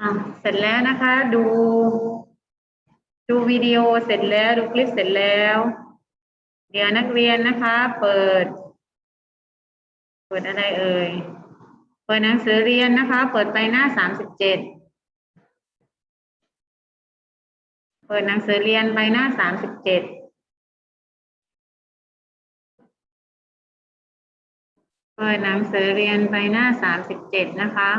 อะเสร็จแล้วนะคะ ดู ดูวิดีโอเสร็จแล้ว ดูคลิปเสร็จแล้ว เดี๋ยวนักเรียนนะคะ เปิด เปิดอะไรเอ่ย เปิดหนังสือเรียนนะคะ เปิดไปหน้าสามสิบเจ็ดเปิดหนังสือเรียนไปหน้าสามสิบเจ็ดเปิดหนังสือเรียนไปหน้าสามสิบเจ็ดนะคะ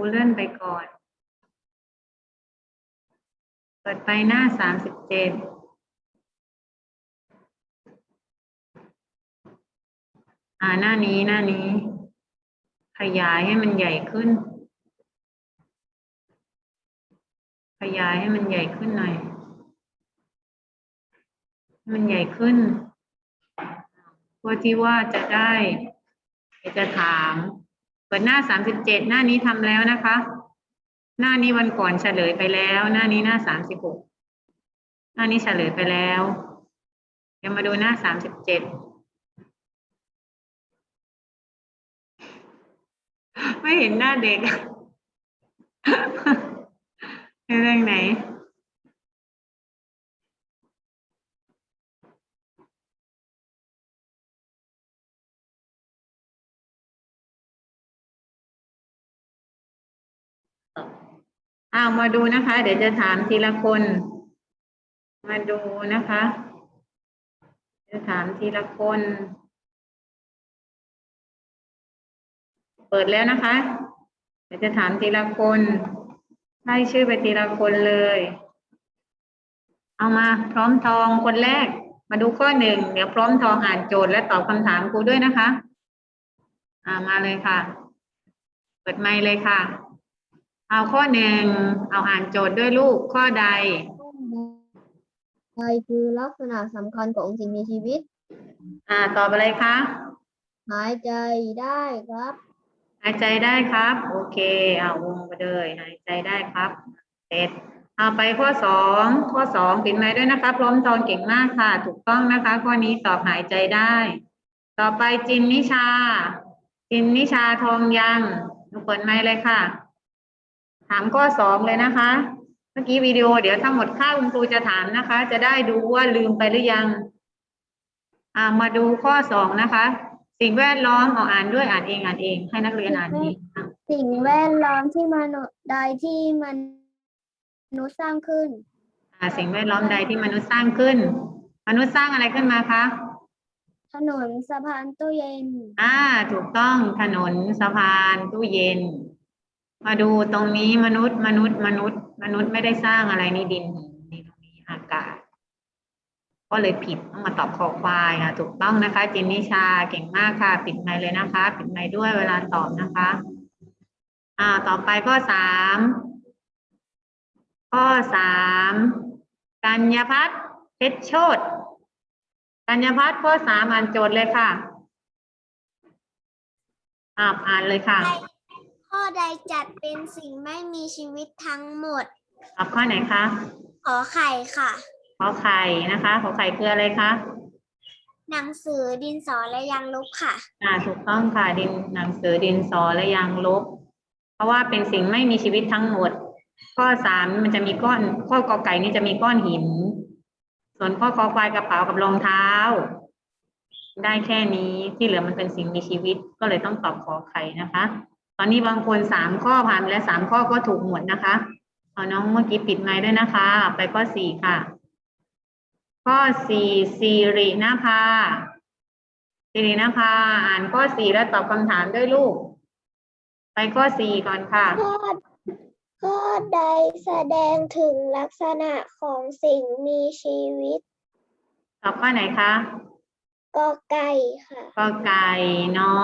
รูเลื่อนไปก่อน เปิดไปหน้าสามสิบเจ็ดอ่าหน้านี้หน้านี้ ขยายให้มันใหญ่ขึ้น ขยายให้มันใหญ่ขึ้นหน่อย มันใหญ่ขึ้นเพื่อที่ว่าจะได้จะถาม เปิดหน้าสามสิบเจ็ดหน้านี้ทำแล้วนะคะ หน้านี้วันก่อนเฉลยไปแล้ว หน้านี้หน้าสามสิบหกหน้านี้เฉลยไปแล้ว เดี๋ยวมาดูหน้าสามสิบเจ็ดไม่เห็นหน้าเด็กเรื่องไหน อ้าวมาดูนะคะ เดี๋ยวจะถามทีละคน มาดูนะคะ จะถามทีละคน เปิดแล้วนะคะ เดี๋ยวจะถามทีละคนไล่ชื่อไปทีละคนเลย เอามาพร้อมทองคนแรก มาดูข้อหนึ่งเดี๋ยวพร้อมทองอ่านโจทย์และตอบคำถามครูด้วยนะคะ อ่ามาเลยค่ะ เปิดไมค์เลยค่ะ เอาข้อหนึ่งเอาอ่านโจทย์ด้วยลูกข้อใดใดคือลักษณะสำคัญของสิ่งมีชีวิต อ่าตอบอะไรคะ หายใจได้ครับ หายใจได้ครับ โอเค เอาวงไปเลยหายใจได้ครับเสร็จเอาไปข้อสองข้อสองปิดไม้ด้วยนะคะพร้อมทองเก่งมากค่ะ ถูกต้องนะคะ ข้อนี้ตอบหายใจได้ ต่อไปจินนิชา จินนิชาทองยังหนูเปิดไม้เลยค่ะ ถามข้อสองเลยนะคะ เมื่อกี้วิดีโอเดี๋ยวทั้งหมดค่าคุณครูจะถามนะคะ จะได้ดูว่าลืมไปหรือยัง อ่ามาดูข้อสองนะคะ สิ่งแวดล้อมเอาอ่านด้วยอ่านเองอ่านเอง ให้นักเรียนอ่านเองอะสิ่งแวดล้อมที่มนุษย์ใดที่มนุษย์สร้างขึ้น อ่า สิ่งแวดล้อมใดที่มนุษย์สร้างขึ้น มนุษย์สร้างอะไรขึ้นมาคะถนนสะพานตู้เย็น อ่า ถูกต้องถนนสะพานตู้เย็น มาดูตรงนี้มนุษย์มนุษย์มนุษย์ มนุษย์ไม่ได้สร้างอะไรนี่ดินนี่ตรงนี้อากาศ ก็เลยผิดต้องมาตอบคอควายค่ะถูกต้องนะคะ จินนิชาเก่งมากค่ะ ปิดไมเลยนะคะ ปิดไมด้วยเวลาตอบนะคะ อ่าต่อไปข้อสามข้อสามกัญญพัฒน์เพชรโชตกัญญพัฒน์ข้อสามอ่านโจทย์เลยค่ะอ่าอ่านเลยค่ะ ข้อใดจัดเป็นสิ่งไม่มีชีวิตทั้งหมด ตอบข้อไหนคะขอไข่ค่ะ ขอไข่นะคะขอไข่คืออะไรคะหนังสือดินสอและยางลบค่ะ อ่าถูกต้องค่ะดินหนังสือดินสอและยางลบ เพราะว่าเป็นสิ่งไม่มีชีวิตทั้งหมด ข้อสามมันจะมีก้อนข้อกอไก่นี่จะมีก้อนหิน ส่วนข้อคอควายกระเป๋ากับรองเท้า ได้แค่นี้ที่เหลือมันเป็นสิ่งมีชีวิตก็เลยต้องตอบขอไข่นะคะต อนนี้บางคนสามข้อผ่านไปแล้วสามข้อก็ถูกหมดนะคะเอาน้องเมื่อกี้ปิดไม้ด้วยนะคะ ไปข้อสี่ค่ะ ข้อสี่สิรินภาสิรินภาอ่านข้อสี่แล้วตอบคำถามด้วยลูก ไปข้อสี่ก่อนค่ะ ข้อข้อใดแสดงถึงลักษณะของสิ่งมีชีวิต ตอบข้อไหนคะ ก็ไก่ค่ะก็ไก่น้อ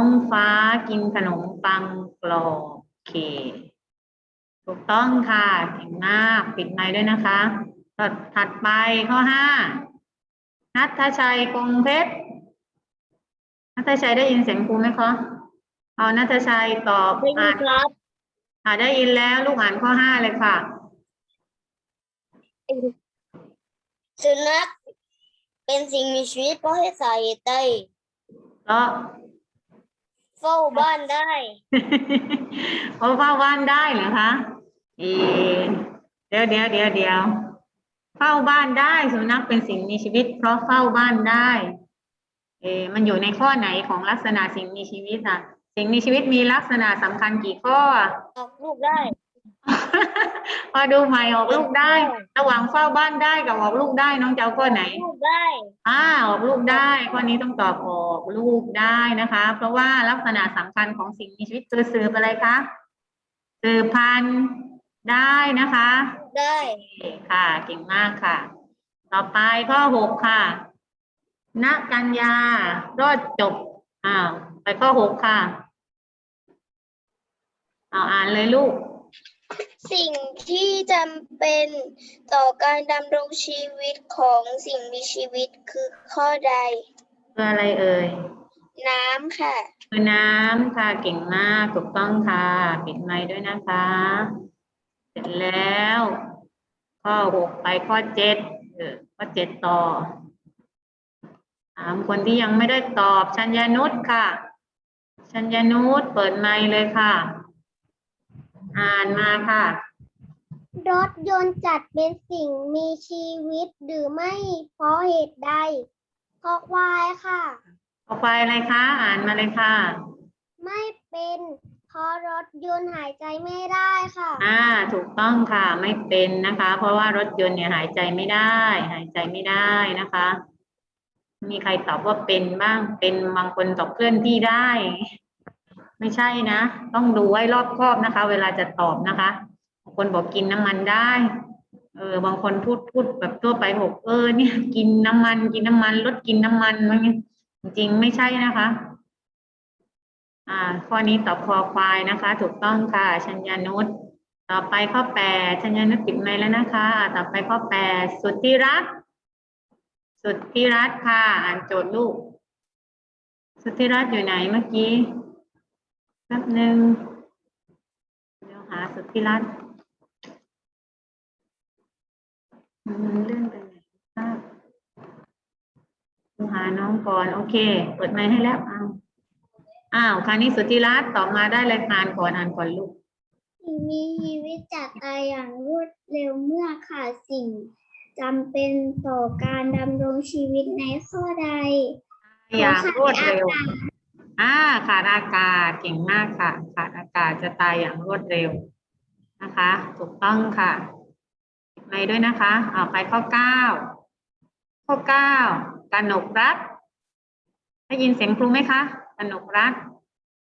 งฟ้ากินขนมปังกรอบโอเค ถูกต้องค่ะเก่งมากปิดไม้ด้วยนะคะต่อถัดไปข้อห้านัทชัยกงเพชรนัทชัยได้ยินเสียงครูไหมคะเอานัทชัยตอบอ่านครับอ่าได้ยินแล้วลูกอ่านข้อห้าเลยค่ะ สุนัข เป็นสิ่งมีชีวิตเพราะให้สาเหตุใดเพราะสเฝ้าบ้านได้เพราะ เฝ้าบ้านได้เหรอคะเออเดี๋ยวเดี๋ยวเดี๋ยวเดี๋ยวเฝ้าบ้านได้สุนัขเป็นสิ่งมีชีวิต เพราะเฝ้าบ้านได้เออมันอยู่ในข้อไหนของลักษณะสิ่งมีชีวิตอะ สิ่งมีชีวิตมีลักษณะสำคัญกี่ข้ออะ ออกลูกได้ พอดูใหม่ออกลูกได้ ระหว่างเฝ้าบ้านได้กับออกลูกได้น้องจะเอาข้อไหนลูกได้อ่าออกลูกได้ข้อนี้ต้องตอบออกลูกได้นะคะ เพราะว่าลักษณะสำคัญของสิ่งมีชีวิตคือสืบอะไรคะสืบพันธุ์ได้นะคะ ได้โอเคค่ะเก่งมากค่ะ ต่อไปข้อหกค่ะณกัญญารอดจบอ้าวไปข้อหกค่ะเอาอ่านเลยลูก สิ่งที่จำเป็นต่อการดำรงชีวิตของสิ่งมีชีวิตคือข้อใด คืออะไรเอ่ย น้ำค่ะ คือน้ำค่ะเก่งมากถูกต้องค่ะ ปิดไมค์ด้วยนะคะ เสร็จแล้ว ข้อหกไปข้อเจ็ดเออข้อเจ็ดต่อถามคนที่ยังไม่ได้ตอบชัญญานุชค่ะ ชัญญานุชเปิดไมค์เลยค่ะ อ่านมาค่ะ รถยนต์จัดเป็นสิ่งมีชีวิตหรือไม่เพราะเหตุใดข้อควายค่ะ ต่อไปอะไรคะ อ่านมาเลยค่ะ ไม่เป็นเพราะรถยนต์หายใจไม่ได้ค่ะ อ่า ถูกต้องค่ะ ไม่เป็นนะคะ เพราะว่ารถยนต์เนี่ยหายใจไม่ได้ หายใจไม่ได้นะคะ มีใครตอบว่าเป็นบ้าง เป็นบางคนตอบเคลื่อนที่ได้ ไม่ใช่นะ ต้องดูให้รอบคอบนะคะ เวลาจะตอบนะคะบางคนบอกกินน้ำมันได้ เออบางคนพูดพูดแบบทั่วไปบอกเออเนี่ย กินน้ำมัน กินน้ำมัน ลดกินน้ำมันอะไรเงี้ยจริงๆไม่ใช่นะคะ อ่า ข้อนี้ตอบคอควายนะคะ ถูกต้องค่ะชัญญานุชต่อไปข้อแปดชัญญานุชปิดไมแล้วนะคะ ต่อไปข้อแปดสุทธิรัตน์สุทธิรัตน์ค่ะ อ่านโจทย์ลูก สุทธิรัตน์อยู่ไหนเมื่อกี้ แป๊บหนึ่งเดี๋ยวหาสุทธิรัตน์อืมเลื่อนไปไหนภาพดูหาน้องก่อน โอเค เปิดไมค์ให้แล้วเอาอ้าวคราวนี้สุทธิรัตน์ตอบมาได้เลยอ่านก่อนอ่านก่อนลูก สิ่งมีชีวิตจากตายอย่างรวดเร็วเมื่อขาดสิ่งจำเป็นต่อการดำรงชีวิตในข้อใดอย่างรวดเร็วขาด อ่าขาดอากาศเก่งมากค่ะ ขาดอากาศจะตายอย่างรวดเร็วนะคะ ถูกต้องค่ะในด้วยนะคะเอาไปข้อเก้าข้อเก้ากนกรัฐได้ยินเสียงครูไหมคะกนกรัฐ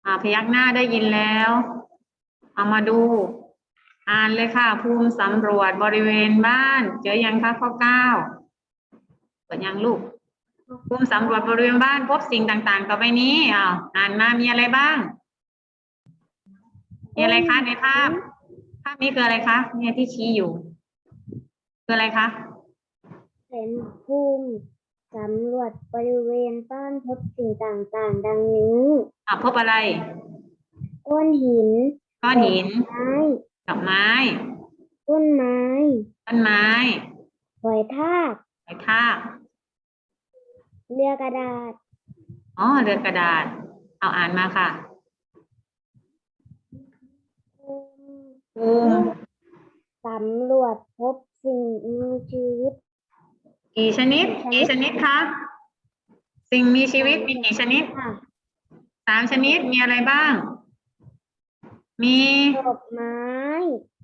อ่าพยักหน้าได้ยินแล้ว เอามาดู อ่านเลยค่ะ ภูมิสำรวจบริเวณบ้าน เจอยังคะข้อเก้าเปิดยังลูก ภูมิสำรวจบริเวณบ้านพบสิ่งต่าง ๆ ต่อไปนี้อ้าวอ่านมามีอะไรบ้าง มีอะไรคะในภาพ ภาพนี้คืออะไรคะเนี่ยที่ชี้อยู่ คืออะไรคะเป็นภูมิสำรวจบริเวณบ้านพบสิ่งต่างๆ ดังนี้อ่าพบอะไร ก้อนหินก้อนหินไม้ดอกไม้ ต้นไม้ต้นไม้หอยทากไม้ทาก เรือกระดาษ อ๋อเรือกระดาษ เอาอ่านมาค่ะภูมิสำรวจพบสิ่งมีชีวิต กี่ชนิด กี่ชนิดคะสิ่งมีชีวิตมีกี่ชนิดค่ะสามชนิดมีอะไรบ้าง มีดอกไม้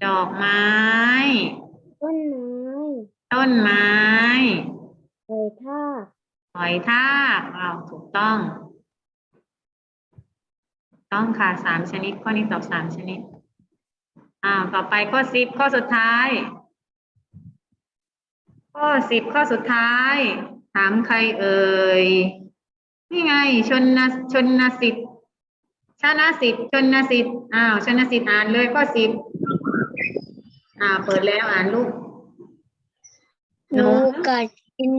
ดอกไม้ ต้นไม้ ต้นไม้หอยทาก หอยทากอ้าวถูกต้อง ต้องค่ะสามชนิด ข้อนี้ตอบสามชนิดอ้าวต่อไปข้อสิบข้อสุดท้าย ข้อสิบข้อสุดท้าย ถามใครเอ่ยนี่ไง ชนนชนนสิทธิ์ชนะสิทธิ์ชนนสิทธิ์อ้าวชนสิทธิ์อ่านเลยข้อสิบอ่าเปิดแล้วอ่านลูกหนูกัดกิน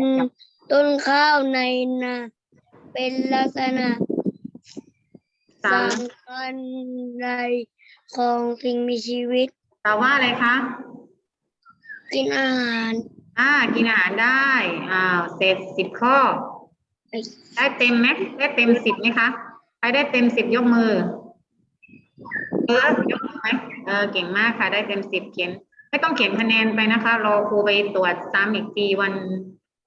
ต้นข้าวในนา เป็นลักษณะสามสำคัญใดของสิ่งมีชีวิตตอบว่าอะไรคะ กินอาหารอ่า กินอาหารได้อ้าวเสร็จสิบข้อ ได้เต็มไหมได้เต็มสิบไหมคะ ใครได้เต็มสิบยกมือเออยกมือไหมเออ เก่งมากค่ะ ได้เต็มสิบเขียน ไม่ต้องเขียนคะแนนไปนะคะ รอครูไปตรวจซ้ำอีกทีวัน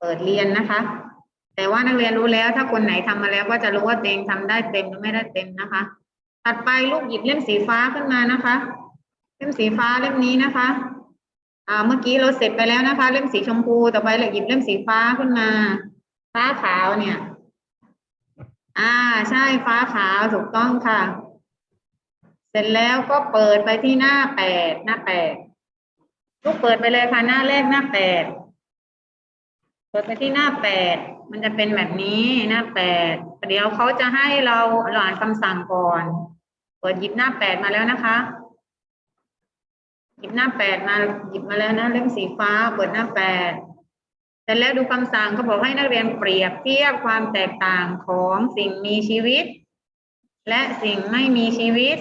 เปิดเรียนนะคะ แต่ว่านักเรียนรู้แล้วถ้าคนไหนทำมาแล้วก็จะรู้ว่าเต็งทำได้เต็มหรือไม่ได้เต็มนะคะ ถัดไปลูกหยิบเล่มสีฟ้าขึ้นมานะคะ เล่มสีฟ้าเล่มนี้นะคะอ่าเมื่อกี้เราเสร็จไปแล้วนะคะ เล่มสีชมพูต่อไปเราหยิบเล่มสีฟ้าขึ้นมา ฟ้าขาวเนี่ย อ่าใช่ฟ้าขาวถูกต้องค่ะ เสร็จแล้วก็เปิดไปที่หน้าแปดหน้าแปดลูกเปิดไปเลยค่ะหน้าแรกหน้าแปด เปิดไปที่หน้าแปดมันจะเป็นแบบนี้หน้าแปดเดี๋ยวเขาจะให้เราเราอ่านคำสั่งก่อนเปิดหยิบหน้าแปดมาแล้วนะคะ หยิบหน้าแปดมาหยิบมาแล้วนะเล่มสีฟ้า เปิดหน้าแปดเสร็จแล้วดูคำสั่งเขาบอกให้นักเรียนเปรียบเทียบความแตกต่างของสิ่งมีชีวิต และสิ่งไม่มีชีวิต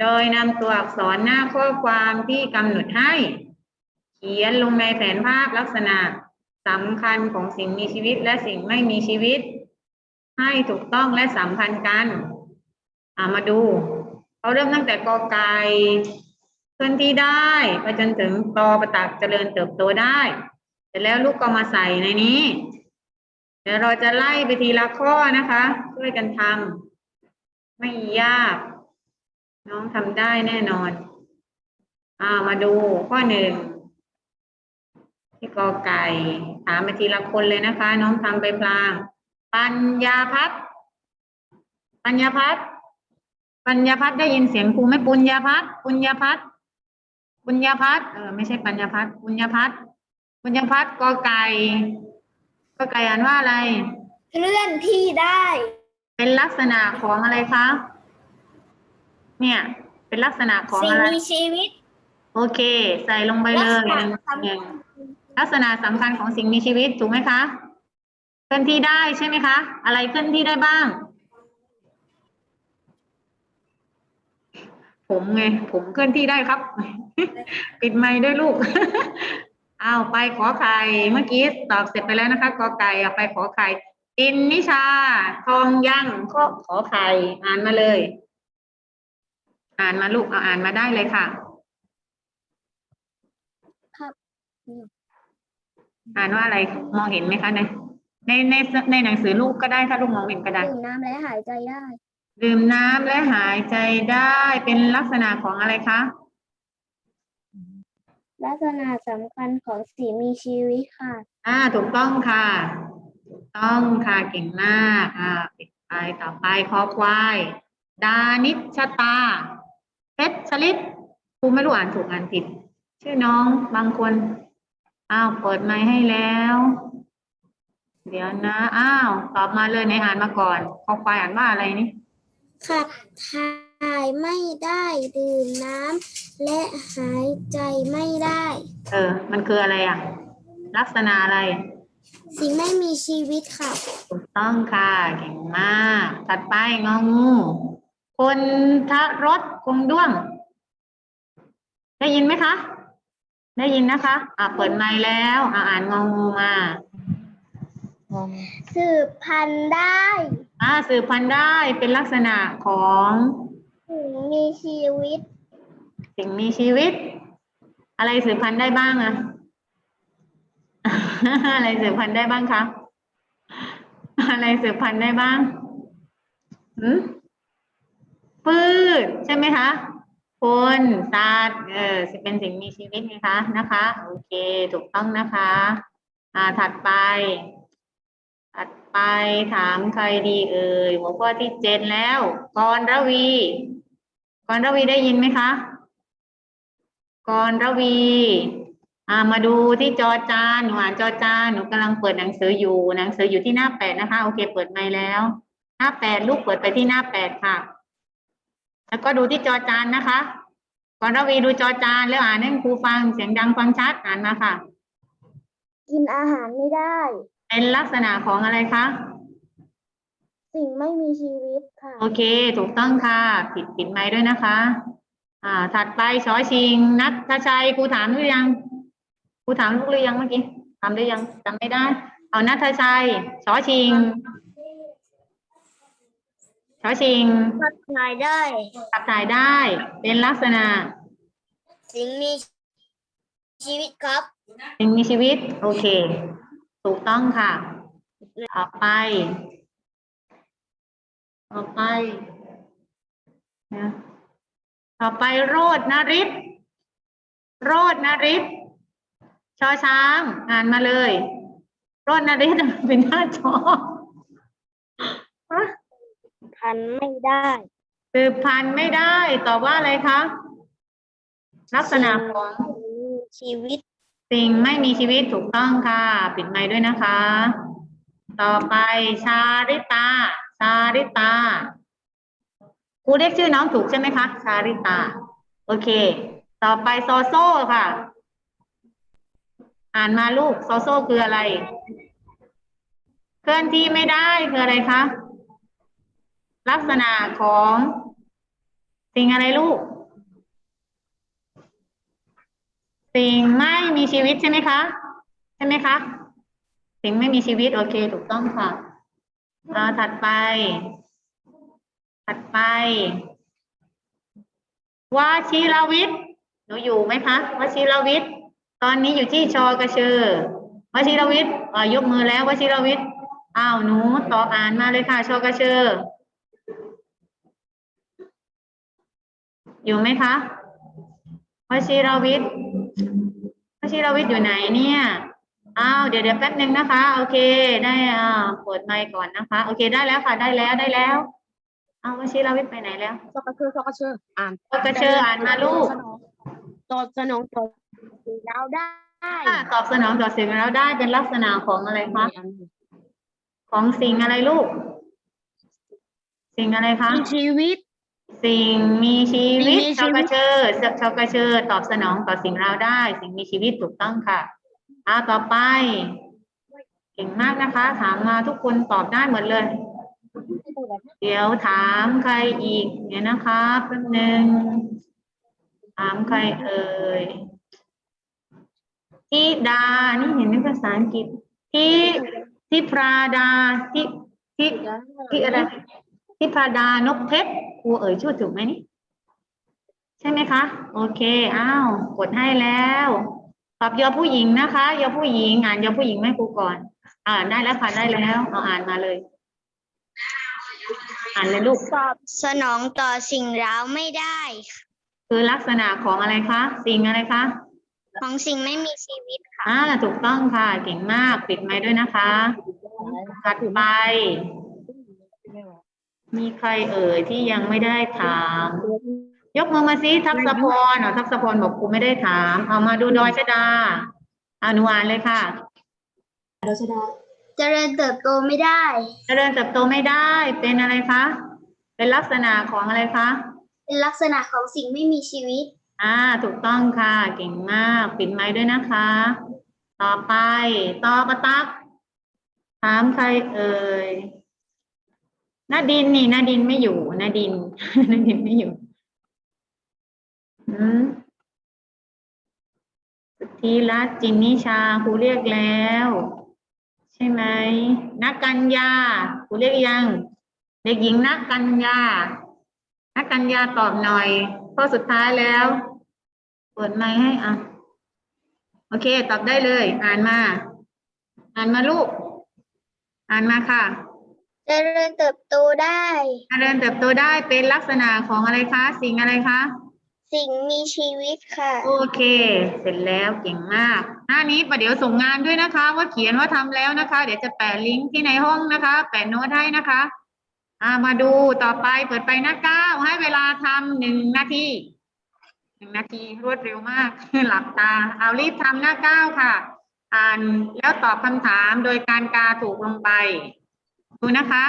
โดยนำตัวอักษรหน้าข้อความที่กำหนดให้ เขียนลงในแผนภาพลักษณะ สำคัญของสิ่งมีชีวิตและสิ่งไม่มีชีวิต ให้ถูกต้องและสัมพันธ์กันอามาดูเขาเริ่มตั้งแต่กอไก่เคลื่อนที่ได้ไปจนถึงตอประตักเจริญเติบโตได้เสร็จแล้วลูกก็มาใส่ในนี้ เดี๋ยวเราจะไล่ไปทีละข้อนะคะ ช่วยกันทำไม่ยาก น้องทำได้แน่นอน อ่ามาดูข้อหนึ่ง ที่กอไก่ถามไปทีละคนเลยนะคะ น้องทำไปพลาง ปัญญาพัฒน์ปัญญาพัฒน์ปัญญาพัฒน์ได้ยินเสียงครูไหมปุญญาพัฒน์ปุญญาพัฒน์ปุญญาพัฒน์เออไม่ใช่ปัญญาพัฒน์ปุญญาพัฒน์ปุญญาพัฒน์กอไก่กอไก่อ่านว่าอะไร เคลื่อนที่ได้ เป็นลักษณะของอะไรคะเนี่ย เป็นลักษณะของสิ่งอะไรมีชีวิต โอเค ใส่ลงไปเลยลักษณะหนึ่งสำคัญหนึ่ง ลักษณะสำคัญของสิ่งมีชีวิตถูกไหมคะเคลื่อนที่ได้ใช่ไหมคะ อะไรเคลื่อนที่ได้บ้าง ผมไง ผมเคลื่อนที่ได้ครับ ปิดไมค์ด้วยลูกอ้าวไปขอไข่เมื่อกี้ตอบเสร็จไปแล้วนะคะกอไก่เอาไปขอไข่อินนิชา ทองยังข้อขอไข่อ่านมาเลย อ่านมาลูกเอาอ่านมาได้เลยค่ะ ครับ อ่านว่าอะไรมองเห็นไหมคะในในในในหนังสือลูกก็ได้ถ้าลูกมองเห็นก็ได้ดื่มน้ำและหายใจได้ ดื่มน้ำและหายใจได้เป็นลักษณะของอะไรคะลักษณะสำคัญของสิ่งมีชีวิตค่ะ อ่า ถูกต้องค่ะถูกต้องค่ะเก่งมากอ่าปิดไปต่อไปคอควายดานิชตาเพชรชลิตครูไม่รู้อ่านถูกอ่านผิด ชื่อน้องบางคน อ้าวเปิดไมค์ให้แล้ว เดี๋ยวนะอ้าวตอบมาเลยในอ่านมาก่อนคอควายอ่านว่าอะไรนี่ขับถ่ายไม่ได้ดื่มน้ำและหายใจไม่ได้ เออ มันคืออะไรอะ ลักษณะอะไร สิ่งไม่มีชีวิตค่ะ ถูกต้องค่ะเก่งมาก ถัดไปงองู คนทรสคงด้วง ได้ยินไหมคะ ได้ยินนะคะ อ่าเปิดไมค์แล้วอ่าอ่านงองูมาสืบพันธุ์ได้อ่าสืบพันธุ์ได้เป็นลักษณะของสิ่งมีชีวิต สิ่งมีชีวิต อะไรสืบพันธุ์ได้บ้างอะ อะไรสืบพันธุ์ได้บ้างคะอะไรสืบพันธุ์ได้บ้างหืมพืชใช่ไหมคะ คนสัตว์เออจะเป็นสิ่งมีชีวิตไงคะนะคะ โอเค ถูกต้องนะคะ อ่าถัดไปถัดไปถามใครดีเอ่ยหัวข้อที่เจ็ดแล้วกรระวีกรระวีได้ยินไหมคะกรระวีอ่ามาดูที่จอจานหนูอ่านจอจานหนูกำลังเปิดหนังสืออยู่หนังสืออยู่ที่หน้าแปดนะคะ โอเค เปิดไมค์แล้ว หน้าแปดลูกเปิดไปที่หน้าแปดค่ะ แล้วก็ดูที่จอจานนะคะกรระวีดูจอจานแล้วอ่านให้ครูฟังเสียงดังฟังชัดอ่านมาค่ะ กินอาหารไม่ได้ เป็นลักษณะของอะไรคะสิ่งไม่มีชีวิตค่ะ โอเค ถูกต้องค่ะ ปิดปิดไมค์ด้วยนะคะ อ่า ถัดไปชอชิง นัทชัยครูถามหรือยังครูถามลูกหรือยังเมื่อกี้ถามหรือยังจำไม่ได้ เอานัทชัยชอชิง ชชอชิงขับถ่ายได้ขับถ่ายได้ เป็นลักษณะ สิ่งมีชีวิตครับ สิ่งมีชีวิต โอเค ถูกต้องค่ะ ต่อไป ต่อไปนะต่อไปโรดนริศโรดนริศชอช้าง อ่านมาเลย โรดนริศเป็นหน้าจอฮะ พันไม่ได้สืบพันธุ์ไม่ได้ตอบว่าอะไรคะลักษณะของชีวิตสิ่งไม่มีชีวิตถูกต้องค่ะ ปิดไมค์ด้วยนะคะ ต่อไปชาริตา ชาริตาครูเรียกชื่อน้องถูกใช่ไหมคะ ชาริตา โอเค ต่อไปโซโซค่ะ อ่านมาลูกโซโซคืออะไร เคลื่อนที่ไม่ได้คืออะไรคะ ลักษณะของสิ่งอะไรลูก สิ่งไม่มีชีวิตใช่ไหมคะ ใช่ไหมคะ สิ่งไม่มีชีวิตโอเค ถูกต้องค่ะเอาถัดไป ถัดไปวาชิรวิทย์หนูอยู่ไหมคะวชิรวิทย์ตอนนี้อยู่ที่ชอกระเชอวชิรวิทย์ยกมือแล้ววชิรวิทย์อ้าวหนูต่ออ่านมาเลยค่ะ ชอกระเชอ อยู่ไหมคะวชิรวิทย์วชิรวิทย์อยู่ไหนเนี่ยอ้าวเดี๋ยวเดี๋ยวแป๊บหนึ่งนะคะ โอเค ได้อ่าเปิดไมค์ก่อนนะคะ โอเคได้แล้วค่ะ ได้แล้วได้แล้วอ้าววชิรวิทย์ไปไหนแล้วชอกระเชอชอกระเชออ่านชอกระเชออ่านมาลูกตอบสนองตอบเราได้ค่ะตอบสนองต่อสิ่งแล้วได้เป็นลักษณะของอะไรคะของสิ่งอะไรลูก สิ่งอะไรคะมีชีวิต สิ่งมีชีวิตมีชีวิตชอกระเชอชอกระเชอตอบสนองต่อสิ่งเราได้ สิ่งมีชีวิตถูกต้องค่ะอ้าวต่อไป เก่งมากนะคะ ถามมาทุกคนตอบได้หมดเลย เดี๋ยวถามใครอีกเดี๋ยวนะคะแป๊บหนึ่งถามใครเอ่ยที่ดา นี่เห็นในภาษาอังกฤษที่ที่พราดาที่ที่ที่อะไรที่พราดานกเพชร ครูเอ่ยชื่อถูกไหมนี่ใช่ไหมคะ โอเคอ้าวกดให้แล้วตอบยอผู้หญิงนะคะยอผู้หญิงอ่านยอผู้หญิงไหมครูก่อน อ่านได้แล้วค่ะได้แล้วเอาอ่านมาเลย อ่านเลยลูกตอบสนองต่อสิ่งเร้าไม่ได้ คือลักษณะของอะไรคะ สิ่งอะไรคะของสิ่งไม่มีชีวิตค่ะอ่าถูกต้องค่ะเก่งมากปิดไม้ด้วยนะคะถัดไป มีใครเอ่ยที่ยังไม่ได้ถาม ยกมือมาซิทักษพรอ๋อทักษพรบอกครูไม่ได้ถาม เอามาดูดอยชดาอานุอานเลยค่ะเจริญเติบโตไม่ได้ เจริญเติบโตไม่ได้ เป็นอะไรคะ เป็นลักษณะของอะไรคะ เป็นลักษณะของสิ่งไม่มีชีวิต อ่า ถูกต้องค่ะ เก่งมาก ปิดไม้ด้วยนะคะ ต่อไป ต่อประตัก ถามใครเอ่ย นาดินนี่นาดินไม่อยู่นาดินนาดินไม่อยู่สุธีรัตจินนิชาครูเรียกแล้ว ใช่ไหมนักกัญญาครูเรียกยัง เด็กหญิงนักกัญญานักกัญญาตอบหน่อยข้อสุดท้ายแล้วเปิดไมค์ให้อะโอเค ตอบได้เลย อ่านมา อ่านมาลูก อ่านมาค่ะ เจริญเติบโตได้ เจริญเติบโตได้เป็นลักษณะของอะไรคะ สิ่งอะไรคะ สิ่งมีชีวิตค่ะ โอเค เสร็จแล้วเก่งมาก หน้านี้ประเดี๋ยวส่งงานด้วยนะคะ ว่าเขียนว่าทำแล้วนะคะ เดี๋ยวจะแปะลิงก์ที่ในห้องนะคะ แปะโน้ตให้นะคะอ่ามาดูต่อไปเปิดไปหน้าเก้าให้เวลาทำหนึ่งนาทีหนึ่งนาทีรวดเร็วมาก หลับตา เอารีบทำหน้าเก้าค่ะ อ่านแล้วตอบคำถามโดยการกาถูกลงไป ดูนะคะ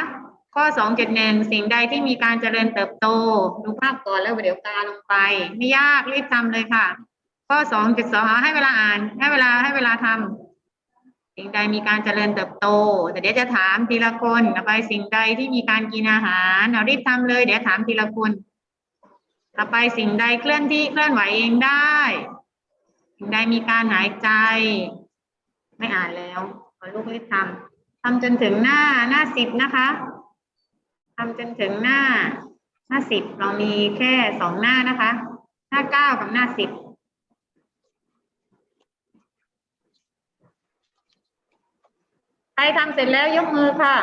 ข้อสองจุดหนึ่งสิ่งใดที่มีการเจริญเติบโต ดูภาพก่อนแล้วเดี๋ยวกาลงไป ไม่ยากรีบทำเลยค่ะ ข้อสองจุดสองให้เวลาอ่าน ให้เวลาให้เวลาทำสิ่งใดมีการเจริญเติบโต แต่เดี๋ยวจะถามทีละคนต่อไปสิ่งใดที่มีการกินอาหารเรารีบทำเลย เดี๋ยวถามทีละคนต่อไปสิ่งใดเคลื่อนที่เคลื่อนไหวเองได้ สิ่งใดมีการหายใจ ไม่อ่านแล้วขอลูกรีบทำ ทำจนถึงหน้าหน้าสิบนะคะทำจนถึงหน้าหน้าสิบเรามีแค่สองหน้านะคะ หน้าเก้ากับหน้าสิบใครทำเสร็จแล้วยกมือค่ะ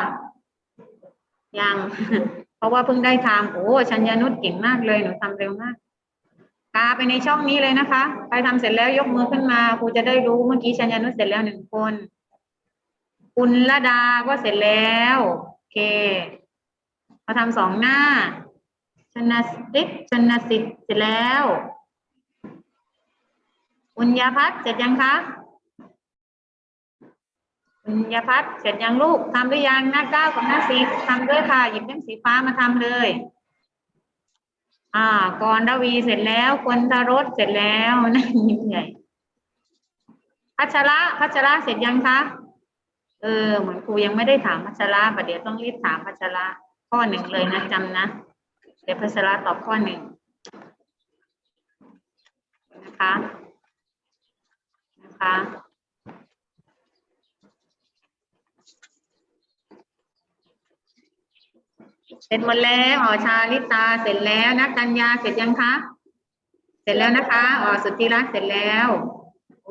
ยัง เพราะว่าเพิ่งได้ทำโอ้ชัญญานุชเก่งมากเลยหนูทำเร็วมากกาไปในช่องนี้เลยนะคะ ใครทำเสร็จแล้วยกมือขึ้นมาครูจะได้รู้เมื่อกี้ชัญญานุชเสร็จแล้วหนึ่งคน คุณละดาก็เสร็จแล้ว โอเคมาทำสองหน้า ชนะสิทธิ์ชนะสิทธิ์เสร็จแล้วอุญญาพัฒน์เสร็จยังคะอุญญาพัฒน์เสร็จยังลูกทำหรือยังหน้าเก้ากับหน้าสิบทำด้วยค่ะ หยิบเล่มสีฟ้ามาทำเลย อ่ากรดวีเสร็จแล้วคนทรสเสร็จแล้วนั่นยิ้มใหญ่พัชระพัชระเสร็จยังคะ เออเหมือนครูยังไม่ได้ถามพัชระประเดี๋ยวต้องรีบถามพัชระข้อหนึ่งเลยนะจำนะเดี๋ยวพัชระตอบข้อหนึ่งนะคะนะคะเสร็จหมดแล้วอ๋อชาลิตาเสร็จแล้วนะกัญญาเสร็จยังคะ เสร็จแล้วนะคะอ๋อสุธิรักษ์เสร็จแล้ว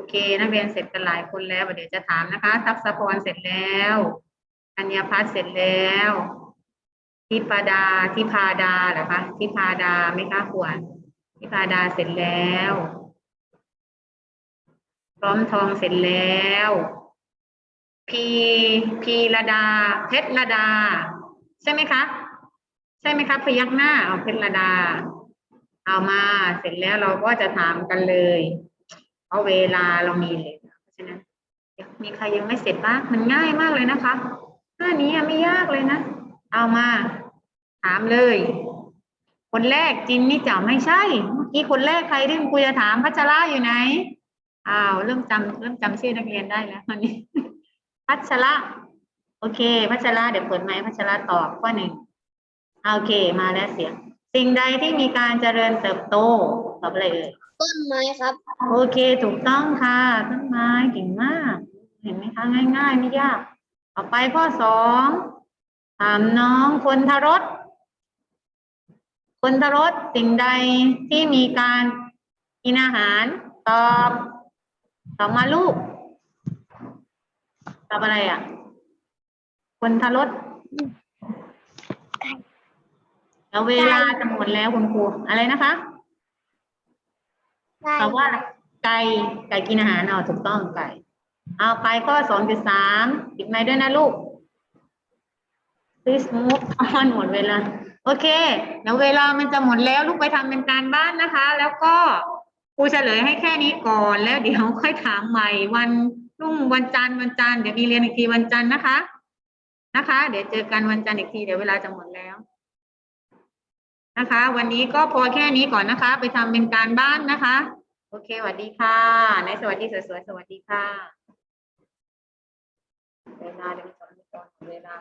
อเค นักเรียนเสร็จกันหลายคนแล้วเดี๋ยวจะถามนะคะทักษพรเสร็จแล้วกัญญาพัฒเสร็จแล้วทิพาดาทิพาดาเหรอคะทิพาดาไหมคะขวรทิพาดาเสร็จแล้ว พร้อมทองเสร็จแล้ว พีพีระดา เพชรระดา ใช่ไหมคะ ใช่ไหมคะพยักหน้าเอาเพชรระดา เอามาเสร็จแล้วเราก็จะถามกันเลย เพราะเวลาเรามีเลยเพราะฉะนั้นมีใครยังไม่เสร็จบ้างมันง่ายมากเลยนะคะหน้านี้ไม่ยากเลยนะ เอามา ถามเลย คนแรกจินนี่จะไม่ใช่เมื่อกี้คนแรกใครที่คุณครูจะถามพัชระอยู่ไหนอ้าวเริ่มจำเริ่มจำชื่อนักเรียนได้แล้วตอนนี้พัชระโอเค พัชระเดี๋ยวเปิดไมค์พัชระตอบข้อหนึ่งโอเค มาแล้วเสียง สิ่งใดที่มีการเจริญเติบโตตอบอะไรเอ่ยต้นไม้ครับ โอเค ถูกต้องค่ะ ต้นไม้เก่งมาก เห็นไหมคะ ง่ายๆ ไม่ยาก ต่อไปข้อสองถามน้องคนทรสคนทรสสิ่งใดที่มีการกินอาหาร ตอบตอบมาลูกตอบอะไรอะคนทรส แล้วเวลาจะหมดแล้วคุณครูอะไรนะคะตอบว่าอะไรไก่ไก่กินอาหารเอาถูกต้องไก่ เอาไปข้อสองจุดสามปิดไม้ด้วยนะลูก please move on หมดเวลา โอเคเดี๋ยวเวลามันจะหมดแล้วลูกไปทำเป็นการบ้านนะคะ แล้วก็ครูเฉลยให้แค่นี้ก่อนแล้วเดี๋ยวค่อยถามใหม่วันรุ่งวันจันทร์วันจันทร์เดี๋ยวมีเรียนอีกทีวันจันทร์นะคะ นะคะ เดี๋ยวเจอกันวันจันทร์อีกทีเดี๋ยวเวลาจะหมดแล้ว นะคะ วันนี้ก็พอแค่นี้ก่อนนะคะ ไปทำเป็นการบ้านนะคะ โอเคสวัสดีค่ะในสวัสดีสวยๆสวัสดีค่ะเวลาเดี๋ยวมันสอนไม่ก่อนเวลา